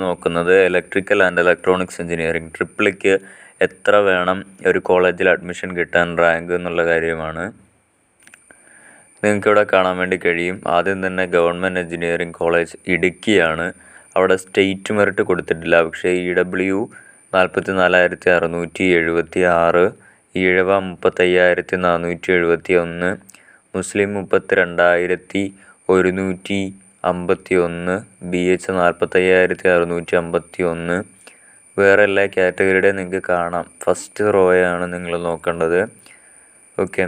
നോക്കുന്നത് electrical and electronics engineering ട്രിപ്പിളിക്ക് എത്ര വേണം ഒരു കോളേജിൽ അഡ്മിഷൻ കിട്ടാൻ റാങ്ക് എന്നുള്ള കാര്യമാണ്. നിങ്ങൾക്കിവിടെ കാണാൻ വേണ്ടി കഴിയും. ആദ്യം തന്നെ ഗവൺമെന്റ് എഞ്ചിനീയറിംഗ് കോളേജ് ഇടുക്കിയാണ്. അവിടെ സ്റ്റേറ്റ് മെറിറ്റ് കൊടുത്തിട്ടില്ല. പക്ഷേ ഇ ഡബ്ല്യു നാൽപ്പത്തി നാലായിരത്തി അറുന്നൂറ്റി എഴുപത്തി ആറ് ഈഴവ മുപ്പത്തയ്യായിരത്തി നാനൂറ്റി എഴുപത്തി ഒന്ന് മുസ്ലിം മുപ്പത്തി രണ്ടായിരത്തി ഒരുന്നൂറ്റി അമ്പത്തി ഒന്ന് ബി എച്ച് നാൽപ്പത്തയ്യായിരത്തി അറുന്നൂറ്റി അമ്പത്തി ഒന്ന് വേറെ എല്ലാ കാറ്റഗറിയുടെയും നിങ്ങൾക്ക് കാണാം. ഫസ്റ്റ് റോയാണ് നിങ്ങൾ നോക്കേണ്ടത്. ഓക്കെ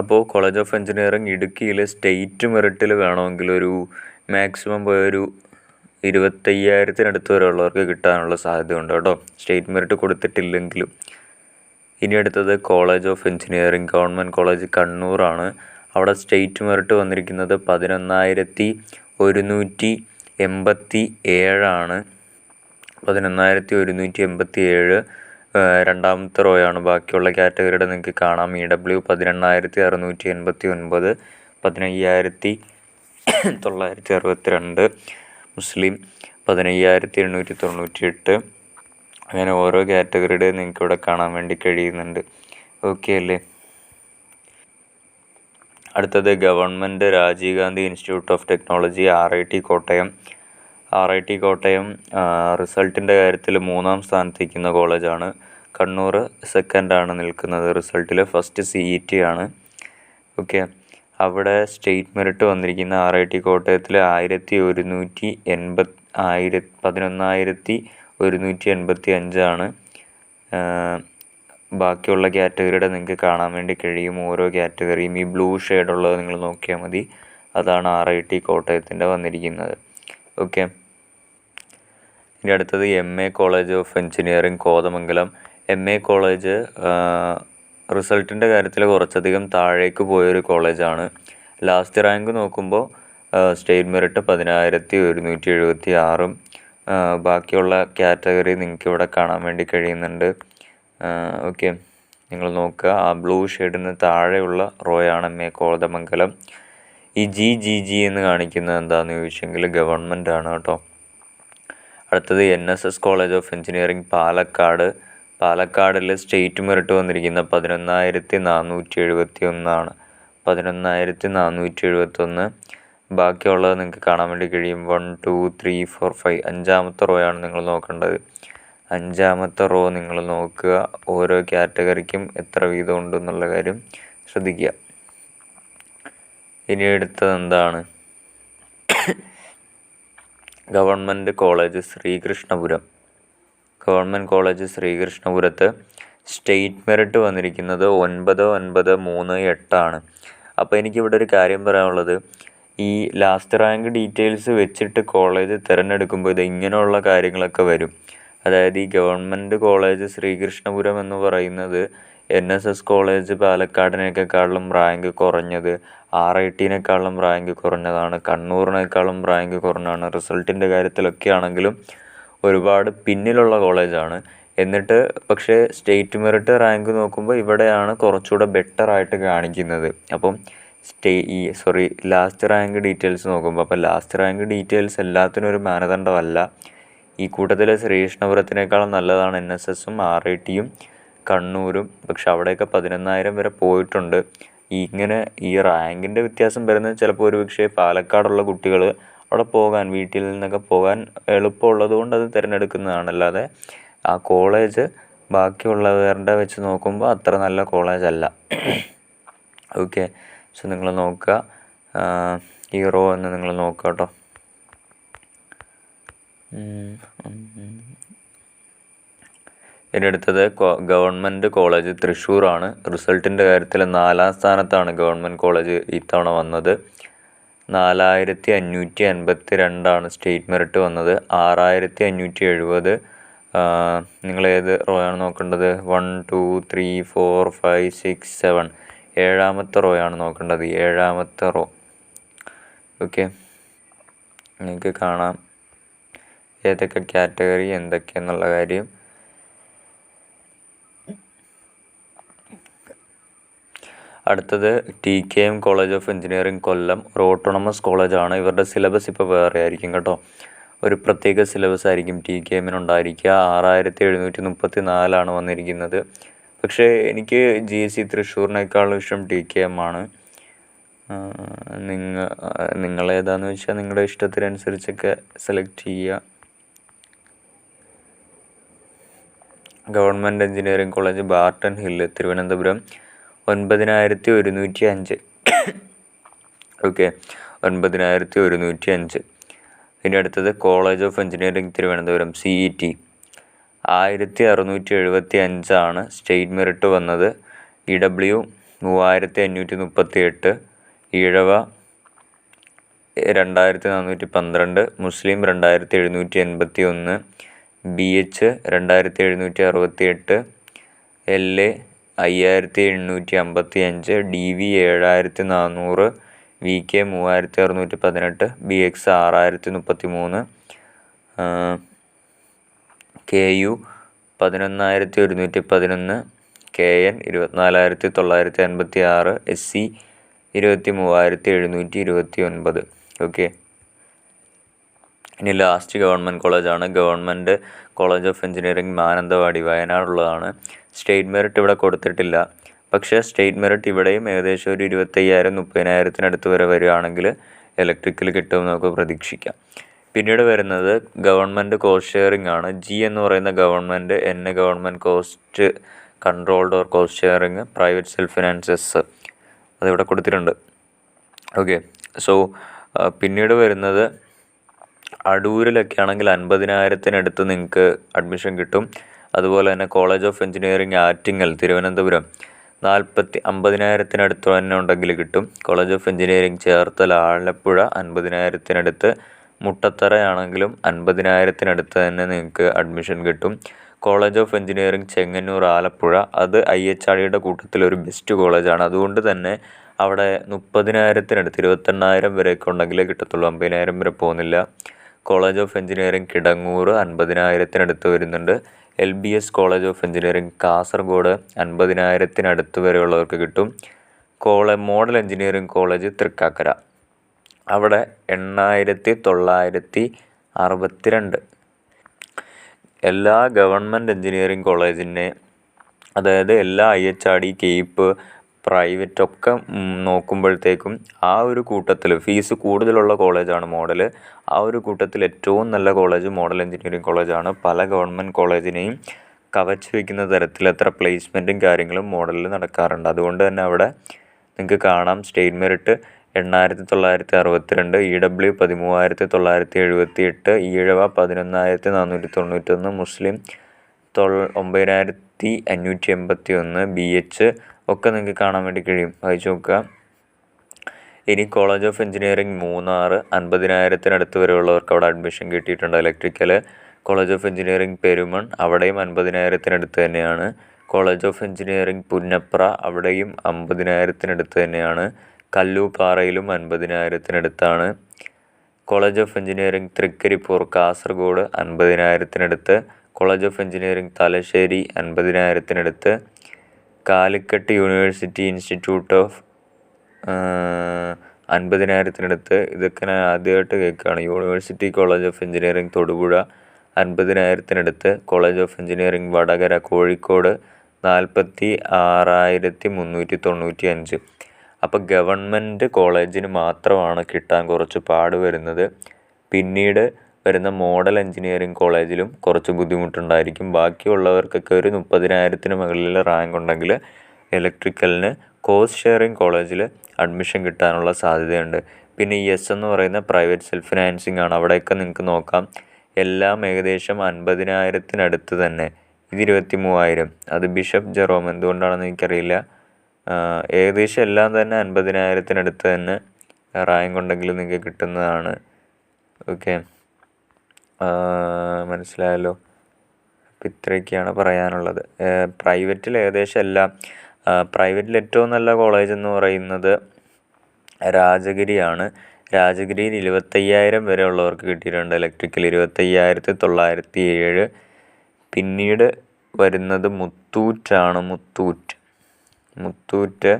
അപ്പോൾ കോളേജ് ഓഫ് എഞ്ചിനീയറിംഗ് ഇടുക്കിയിൽ സ്റ്റേറ്റ് മെറിറ്റിൽ വേണമെങ്കിൽ ഒരു മാക്സിമം പോയ ഒരു ഇരുപത്തയ്യായിരത്തിനടുത്ത് വരെയുള്ളവർക്ക് കിട്ടാനുള്ള സാധ്യതയുണ്ട് കേട്ടോ. സ്റ്റേറ്റ് മെറിറ്റ് കൊടുത്തിട്ടില്ലെങ്കിലും. ഇനി അടുത്തത് college of engineering government college കണ്ണൂറാണ് അവിടെ സ്റ്റേറ്റ് മെറിറ്റ് വന്നിരിക്കുന്നത് പതിനൊന്നായിരത്തി ഒരുന്നൂറ്റി എൺപത്തി ഏഴാണ് പതിനൊന്നായിരത്തി ഒരുന്നൂറ്റി എൺപത്തി ഏഴ് രണ്ടാമത്തെ റോയാണ് ബാക്കിയുള്ള കാറ്റഗറിയുടെ നിങ്ങൾക്ക് കാണാം. ഇ ഡബ്ല്യു പതിനെണ്ണായിരത്തി അറുന്നൂറ്റി എൺപത്തി ഒൻപത് പതിനയ്യായിരത്തി തൊള്ളായിരത്തി അറുപത്തി രണ്ട് മുസ്ലിം പതിനയ്യായിരത്തി എണ്ണൂറ്റി തൊണ്ണൂറ്റി എട്ട് അങ്ങനെ ഓരോ കാറ്റഗറിയുടെ നിങ്ങൾക്ക് ഇവിടെ കാണാൻ വേണ്ടി കഴിയുന്നുണ്ട്. ഓക്കെ അല്ലേ? അടുത്തത് government Rajiv Gandhi institute of technology R I T Kottayam. R I T Kottayam റിസൾട്ടിന്റെ കാര്യത്തിൽ മൂന്നാം സ്ഥാനത്ത് നിൽക്കുന്ന കോളേജാണ്. കണ്ണൂർ സെക്കൻഡാണ് നിൽക്കുന്നത് റിസൾട്ടിൽ ഫസ്റ്റ് സി ഇ ടി ആണ്. ഓക്കെ. അവിടെ സ്റ്റേറ്റ് മെറിറ്റ് വന്നിരിക്കുന്ന ആർ ഐ ടി കോട്ടയത്തിൽ ആയിരത്തി ഒരുന്നൂറ്റി എൺപത് ആയിര പതിനൊന്നായിരത്തി ഒരുന്നൂറ്റി എൺപത്തി അഞ്ചാണ് ബാക്കിയുള്ള കാറ്റഗറിയുടെ നിങ്ങൾക്ക് കാണാൻ വേണ്ടി കഴിയും. ഓരോ കാറ്റഗറിയും ഈ ബ്ലൂ ഷെയ്ഡുള്ളത് നിങ്ങൾ നോക്കിയാൽ മതി. അതാണ് ആർ ഐ ടി കോട്ടയത്തിന്റെ വന്നിരിക്കുന്നത്. ഓക്കെ. ഇനി അടുത്തത് M A college of engineering Kothamangalam. M A college റിസൾട്ടിന്റെ കാര്യത്തിൽ കുറച്ചധികം താഴേക്ക് പോയൊരു കോളേജാണ്. ലാസ്റ്റ് റാങ്ക് നോക്കുമ്പോൾ സ്റ്റേറ്റ് മെറിറ്റ് പതിനായിരത്തി ഒരുന്നൂറ്റി എഴുപത്തി ആറും ബാക്കിയുള്ള കാറ്റഗറി നിങ്ങൾക്ക് ഇവിടെ കാണാൻ വേണ്ടി കഴിയുന്നുണ്ട്. ഓക്കെ നിങ്ങൾ നോക്കുക. ആ ബ്ലൂ ഷെയ്ഡിന് താഴെയുള്ള റോയാണ് എം എ കോതമംഗലം. ഈ ജി ജി ജി എന്ന് കാണിക്കുന്നത് എന്താണെന്ന് ചോദിച്ചെങ്കിൽ ഗവൺമെന്റ് ആണ് കേട്ടോ. അടുത്തത് N S S college of engineering Palakkad. പാലക്കാടിൽ state merit വന്നിരിക്കുന്ന പതിനൊന്നായിരത്തി നാനൂറ്റി എഴുപത്തി ഒന്നാണ് പതിനൊന്നായിരത്തി നാനൂറ്റി എഴുപത്തി ഒന്ന് ബാക്കിയുള്ളത് നിങ്ങൾക്ക് കാണാൻ വേണ്ടി കഴിയും. One two three four five അഞ്ചാമത്തെ റോയാണ് നിങ്ങൾ നോക്കേണ്ടത്. അഞ്ചാമത്തെ റോ നിങ്ങൾ നോക്കുക. ഓരോ കാറ്റഗറിക്കും എത്ര വീതം ഉണ്ടെന്നുള്ള കാര്യം ശ്രദ്ധിക്കുക. ഇനി അടുത്തത് എന്താണ്? Government college Sreekrishnapuram. Government college ശ്രീകൃഷ്ണപുരത്ത് state merit വന്നിരിക്കുന്നത് ഒൻപത് ഒൻപത് മൂന്ന് എട്ടാണ്. അപ്പോൾ എനിക്കിവിടെ ഒരു കാര്യം പറയാനുള്ളത്. ഈ ലാസ്റ്റ് റാങ്ക് ഡീറ്റെയിൽസ് വെച്ചിട്ട് കോളേജ് തിരഞ്ഞെടുക്കുമ്പോൾ ഇത് ഇങ്ങനെയുള്ള കാര്യങ്ങളൊക്കെ വരും. അതായത് ഈ ഗവൺമെന്റ് കോളേജ് ശ്രീകൃഷ്ണപുരം എന്ന് പറയുന്നത് എൻ എസ് എസ് കോളേജ് പാലക്കാടിനേക്കാളും റാങ്ക് കുറഞ്ഞത് ആർ ഐ ടിനേക്കാളും റാങ്ക് കുറഞ്ഞതാണ്. കണ്ണൂറിനേക്കാളും റാങ്ക് കുറഞ്ഞതാണ്. റിസൾട്ടിന്റെ കാര്യത്തിലൊക്കെ ആണെങ്കിലും ഒരുപാട് പിന്നിലുള്ള കോളേജാണ്. എന്നിട്ട് പക്ഷേ സ്റ്റേറ്റ് മെറിറ്റ് റാങ്ക് നോക്കുമ്പോൾ ഇവിടെയാണ് കുറച്ചുകൂടെ ബെറ്ററായിട്ട് കാണിക്കുന്നത്. അപ്പം സ്റ്റേ ഈ സോറി ലാസ്റ്റ് റാങ്ക് ഡീറ്റെയിൽസ് നോക്കുമ്പോൾ. അപ്പോൾ ലാസ്റ്റ് റാങ്ക് ഡീറ്റെയിൽസ് എല്ലാത്തിനും ഒരു മാനദണ്ഡമല്ല. ഈ കൂട്ടത്തിൽ ശ്രീകൃഷ്ണപുരത്തിനേക്കാളും നല്ലതാണ് എൻ എസ് എസും ആർ ഐ ടിയും കണ്ണൂരും പക്ഷെ അവിടെയൊക്കെ പതിനൊന്നായിരം വരെ പോയിട്ടുണ്ട്. ഇങ്ങനെ ഈ റാങ്കിന്റെ വ്യത്യാസം വരുന്നത് ചിലപ്പോൾ ഒരു പക്ഷേ പാലക്കാടുള്ള കുട്ടികൾ അവിടെ പോകാൻ വീട്ടിൽ നിന്നൊക്കെ പോകാൻ എളുപ്പമുള്ളത് കൊണ്ട് അത് തിരഞ്ഞെടുക്കുന്നതാണ് അല്ലാതെ ആ കോളേജ് ബാക്കിയുള്ളവരുടെ വെച്ച് നോക്കുമ്പോൾ അത്ര നല്ല കോളേജ് അല്ല ഓക്കെ സോ നിങ്ങൾ നോക്കുക ഹീറോ എന്ന് നിങ്ങൾ നോക്കുക കേട്ടോ. ഇനി അടുത്തത് ഗവൺമെന്റ് കോളേജ് തൃശ്ശൂറാണ്. റിസൾട്ടിന്റെ കാര്യത്തിൽ നാലാം സ്ഥാനത്താണ് ഗവൺമെന്റ് കോളേജ് ഇത്തവണ വന്നത്. നാലായിരത്തി അഞ്ഞൂറ്റി അൻപത്തി രണ്ടാണ് സ്റ്റേറ്റ് മെറിറ്റ് വന്നത്. ആറായിരത്തി അഞ്ഞൂറ്റി എഴുപത് നിങ്ങൾ ഏത് റോ ആണ് നോക്കേണ്ടത്? One two three four five six seven. ഏഴാമത്തെ റോയാണ് നോക്കേണ്ടത്. ഏഴാമത്തെ റോ. ഓക്കെ. നിങ്ങൾക്ക് കാണാം. ഏതൊക്കെ കാറ്റഗറി എന്തൊക്കെയെന്നുള്ള കാര്യം. അടുത്തത് T K M college of engineering Kollam ഒരു ഓട്ടോണമസ് കോളേജാണ്. ഇവരുടെ സിലബസ് ഇപ്പോൾ വേറെ ആയിരിക്കും കേട്ടോ. ഒരു പ്രത്യേക സിലബസ് ആയിരിക്കും ടി കെ എമ്മിന് ഉണ്ടായിരിക്കുക. ആറായിരത്തി എഴുന്നൂറ്റി മുപ്പത്തി നാലാണ് വന്നിരിക്കുന്നത്. പക്ഷേ എനിക്ക് ജി എസ് സി തൃശ്ശൂരിനേക്കാളും ഇഷ്ടം ടി കെ എം ആണ്. നിങ്ങൾ നിങ്ങളേതാണെന്ന് വെച്ചാൽ നിങ്ങളുടെ ഇഷ്ടത്തിനനുസരിച്ചൊക്കെ സെലക്ട് ചെയ്യുക government engineering college Barton hill Thiruvananthapuram. ഒൻപതിനായിരത്തി ഒരുന്നൂറ്റി അഞ്ച് ഓക്കെ. ഒൻപതിനായിരത്തി ഒരുന്നൂറ്റി അഞ്ച് ഇനി അടുത്തത് college of engineering Thiruvananthapuram C E T ആയിരത്തി അറുന്നൂറ്റി എഴുപത്തി അഞ്ചാണ് സ്റ്റേറ്റ് മെറിറ്റ് വന്നത്. ഇ ഡബ്ല്യു മൂവായിരത്തി അഞ്ഞൂറ്റി മുപ്പത്തി എട്ട് ഈഴവ രണ്ടായിരത്തി നാനൂറ്റി പന്ത്രണ്ട് മുസ്ലിം രണ്ടായിരത്തി എഴുന്നൂറ്റി എൺപത്തി ഒന്ന് ബി എച്ച് രണ്ടായിരത്തി എഴുന്നൂറ്റി അറുപത്തി എട്ട് എൽ എ അയ്യായിരത്തി എണ്ണൂറ്റി അമ്പത്തി അഞ്ച് ഡി വി ഏഴായിരത്തി നാനൂറ് വി കെ മൂവായിരത്തി അറുന്നൂറ്റി പതിനെട്ട് ബി എക്സ് ആറായിരത്തി മുപ്പത്തി മൂന്ന് കെ യു പതിനൊന്നായിരത്തി ഒരുന്നൂറ്റി പതിനൊന്ന് കെ എൻ ഇരുപത്തിനാലായിരത്തി തൊള്ളായിരത്തി അൻപത്തി ആറ് എസ് സി ഇരുപത്തി മൂവായിരത്തി എഴുന്നൂറ്റി ഇരുപത്തി ഒൻപത് ഓക്കെ ഇനി ലാസ്റ്റ് ഗവൺമെന്റ് കോളേജാണ് government college of engineering Mananthavady വയനാടുള്ളതാണ് state merit ഇവിടെ കൊടുത്തിട്ടില്ല. പക്ഷേ സ്റ്റേറ്റ് മെറിറ്റ് ഇവിടെയും ഏകദേശം ഒരു ഇരുപത്തയ്യായിരം മുപ്പതിനായിരത്തിനടുത്ത് വരെ വരികയാണെങ്കിൽ ഇലക്ട്രിക്കൽ കിട്ടുമെന്ന് നമുക്ക് പ്രതീക്ഷിക്കാം. പിന്നീട് വരുന്നത് ഗവൺമെന്റ് കോസ്റ്റ് ഷെയറിംഗ് ആണ്. ജി എന്ന് പറയുന്ന government N government cost controlled or cost sharing private self finances അതിവിടെ കൊടുത്തിട്ടുണ്ട്. ഓക്കെ സോ പിന്നീട് വരുന്നത് അടൂരിലൊക്കെ ആണെങ്കിൽ അൻപതിനായിരത്തിനടുത്ത് നിങ്ങൾക്ക് അഡ്മിഷൻ കിട്ടും. അതുപോലെ തന്നെ college of engineering Attingal Thiruvananthapuram. നാൽപ്പത്തി അമ്പതിനായിരത്തിനടുത്ത് തന്നെ ഉണ്ടെങ്കിൽ കിട്ടും. College of engineering Cherthala Alappuzha അൻപതിനായിരത്തിനടുത്ത്. മുട്ടത്തറയാണെങ്കിലും അൻപതിനായിരത്തിനടുത്ത് തന്നെ നിങ്ങൾക്ക് അഡ്മിഷൻ കിട്ടും. College of engineering Chengannur Alappuzha. അത് ഐ എച്ച് ആർ ഡിയുടെ കൂട്ടത്തിൽ ഒരു ബെസ്റ്റ് കോളേജാണ് അതുകൊണ്ട് തന്നെ അവിടെ മുപ്പതിനായിരത്തിനടുത്ത് ഇരുപത്തെണ്ണായിരം വരെയൊക്കെ ഉണ്ടെങ്കിലേ കിട്ടത്തുള്ളൂ. അമ്പതിനായിരം വരെ പോകുന്നില്ല. കോളേജ് ഓഫ് എഞ്ചിനീയറിംഗ് കിടങ്ങൂർ അൻപതിനായിരത്തിനടുത്ത് വരുന്നുണ്ട്. L B S college of engineering Kasaragod അൻപതിനായിരത്തിനടുത്ത് വരെയുള്ളവർക്ക് കിട്ടും. College model engineering college Thrikkakara. അവിടെ എണ്ണായിരത്തി തൊള്ളായിരത്തി അറുപത്തിരണ്ട് എല്ലാ ഗവൺമെന്റ് എഞ്ചിനീയറിംഗ് കോളേജിനെ അതായത് എല്ലാ I H R D CAPE private ഒക്കെ നോക്കുമ്പോഴത്തേക്കും ആ ഒരു കൂട്ടത്തിൽ ഫീസ് കൂടുതലുള്ള കോളേജാണ് മോഡൽ ആ ഒരു കൂട്ടത്തിൽ ഏറ്റവും നല്ല കോളേജ് മോഡൽ എഞ്ചിനീയറിംഗ് കോളേജാണ്. പല ഗവൺമെന്റ് കോളേജിനെയും കവച്ച് വയ്ക്കുന്ന തരത്തിൽ എത്ര പ്ലേസ്മെന്റും കാര്യങ്ങളും മോഡലിൽ നടക്കാറുണ്ട്. അതുകൊണ്ട് തന്നെ അവിടെ നിങ്ങൾക്ക് കാണാം. സ്റ്റേറ്റ് മെറിറ്റ് എണ്ണായിരത്തി തൊള്ളായിരത്തി അറുപത്തിരണ്ട് ഇ ഡബ്ല്യു പതിമൂവായിരത്തി തൊള്ളായിരത്തി എഴുപത്തി എട്ട് ഈഴവ പതിനൊന്നായിരത്തി നാനൂറ്റി തൊണ്ണൂറ്റൊന്ന് മുസ്ലിം തൊ ഒമ്പതിനായിരത്തി അഞ്ഞൂറ്റി എൺപത്തി ഒന്ന് ബി എച്ച് ഒക്കെ നിങ്ങൾക്ക് കാണാൻ വേണ്ടി കഴിയും. വായിച്ചു നോക്കുക. ഇനി കോളേജ് ഓഫ് എഞ്ചിനീയറിംഗ് മൂന്നാർ അൻപതിനായിരത്തിനടുത്ത് വരെയുള്ളവർക്ക് അവിടെ അഡ്മിഷൻ കിട്ടിയിട്ടുണ്ട് electrical college of engineering Perumon അവിടെയും അൻപതിനായിരത്തിനടുത്ത് തന്നെയാണ്. കോളേജ് ഓഫ് എഞ്ചിനീയറിംഗ് പുന്നപ്ര അവിടെയും അമ്പതിനായിരത്തിനടുത്ത് തന്നെയാണ്. കല്ലൂപ്പാറയിലും അൻപതിനായിരത്തിനടുത്താണ്. College of engineering Thrikaripur Kasaragod അൻപതിനായിരത്തിനടുത്ത്. College of engineering Thalassery അൻപതിനായിരത്തിനടുത്ത്. കാലിക്കട്ട് യൂണിവേഴ്സിറ്റി ഇൻസ്റ്റിറ്റ്യൂട്ട് ഓഫ് അൻപതിനായിരത്തിനടുത്ത് ഇതൊക്കെ ഞാൻ ആദ്യമായിട്ട് കേൾക്കുകയാണ്. University college of engineering Thodupuzha അൻപതിനായിരത്തിനടുത്ത് college of engineering Vadakara Kozhikode നാൽപ്പത്തി ആറായിരത്തി മുന്നൂറ്റി തൊണ്ണൂറ്റി അഞ്ച് അപ്പോൾ ഗവൺമെന്റ് കോളേജിന് മാത്രമാണ് കിട്ടാൻ കുറച്ച് പാട് വരുന്നത്. പിന്നീട് വരുന്ന മോഡൽ എഞ്ചിനീയറിംഗ് കോളേജിലും കുറച്ച് ബുദ്ധിമുട്ടുണ്ടായിരിക്കും. ബാക്കിയുള്ളവർക്കൊക്കെ ഒരു മുപ്പതിനായിരത്തിന് മുകളിൽ റാങ്ക് ഉണ്ടെങ്കിൽ ഇലക്ട്രിക്കലിന് കോസ്റ്റ് ഷെയറിംഗ് കോളേജിൽ അഡ്മിഷൻ കിട്ടാനുള്ള സാധ്യതയുണ്ട്. പിന്നെ ഈ എസ് എന്ന് പറയുന്ന പ്രൈവറ്റ് സെൽഫ് ഫിനാൻസിങ് ആണ്. അവിടെയൊക്കെ നിങ്ങൾക്ക് നോക്കാം. എല്ലാം ഏകദേശം അൻപതിനായിരത്തിനടുത്ത് തന്നെ. ഇത് ഇരുപത്തി മൂവായിരം അത് ബിഷപ്പ് ജെറോം എന്തുകൊണ്ടാണെന്ന് എനിക്കറിയില്ല. ഏകദേശം എല്ലാം തന്നെ അൻപതിനായിരത്തിനടുത്ത് തന്നെ റാങ്ക് ഉണ്ടെങ്കിൽ നിങ്ങൾക്ക് കിട്ടുന്നതാണ്. ഓക്കെ. മനസ്സിലായല്ലോ. അപ്പം ഇത്രയൊക്കെയാണ് പറയാനുള്ളത്. പ്രൈവറ്റിൽ ഏകദേശം എല്ലാം പ്രൈവറ്റിൽ ഏറ്റവും നല്ല കോളേജ് എന്ന് പറയുന്നത് രാജഗിരിയാണ്. രാജഗിരിയിൽ ഇരുപത്തയ്യായിരം വരെ ഉള്ളവർക്ക് കിട്ടിയിട്ടുണ്ട്. ഇലക്ട്രിക്കൽ ഇരുപത്തയ്യായിരത്തി തൊള്ളായിരത്തി ഏഴ്. പിന്നീട് വരുന്നത് മുത്തൂറ്റാണ്. മുത്തൂറ്റ്. മുത്തൂറ്റ്.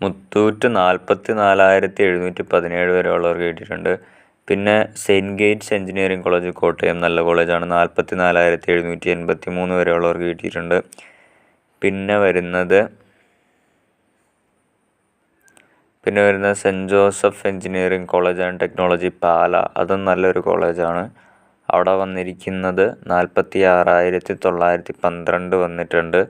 മുത്തൂറ്റ് നാൽപ്പത്തി നാലായിരത്തി എഴുന്നൂറ്റി പതിനേഴ് വരെ ഉള്ളവർക്ക് കിട്ടിയിട്ടുണ്ട് പിന്നെ Saintgits engineering college Kottayam നല്ല കോളേജാണ്. നാൽപ്പത്തി നാലായിരത്തി എഴുന്നൂറ്റി എൺപത്തി മൂന്ന് വരെ ഉള്ളവർക്ക് കിട്ടിയിട്ടുണ്ട് പിന്നെ വരുന്നത് പിന്നെ വരുന്നത് saint Joseph engineering college and technology Pala. അതും നല്ലൊരു കോളേജാണ്. അവിടെ വന്നിരിക്കുന്നത് നാൽപ്പത്തി ആറായിരത്തി തൊള്ളായിരത്തി പന്ത്രണ്ട് വന്നിട്ടുണ്ട്.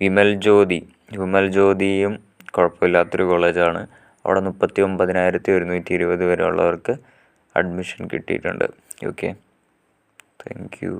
വിമൽ ജ്യോതി. വിമൽ ജ്യോതിയും കുഴപ്പമില്ലാത്തൊരു കോളേജാണ്. അവിടെ മുപ്പത്തി ഒമ്പതിനായിരത്തി ഒരുന്നൂറ്റി ഇരുപത് വരെ ഉള്ളവർക്ക് അഡ്മിഷൻ കിട്ടിയിട്ടുണ്ട്. Okay thank you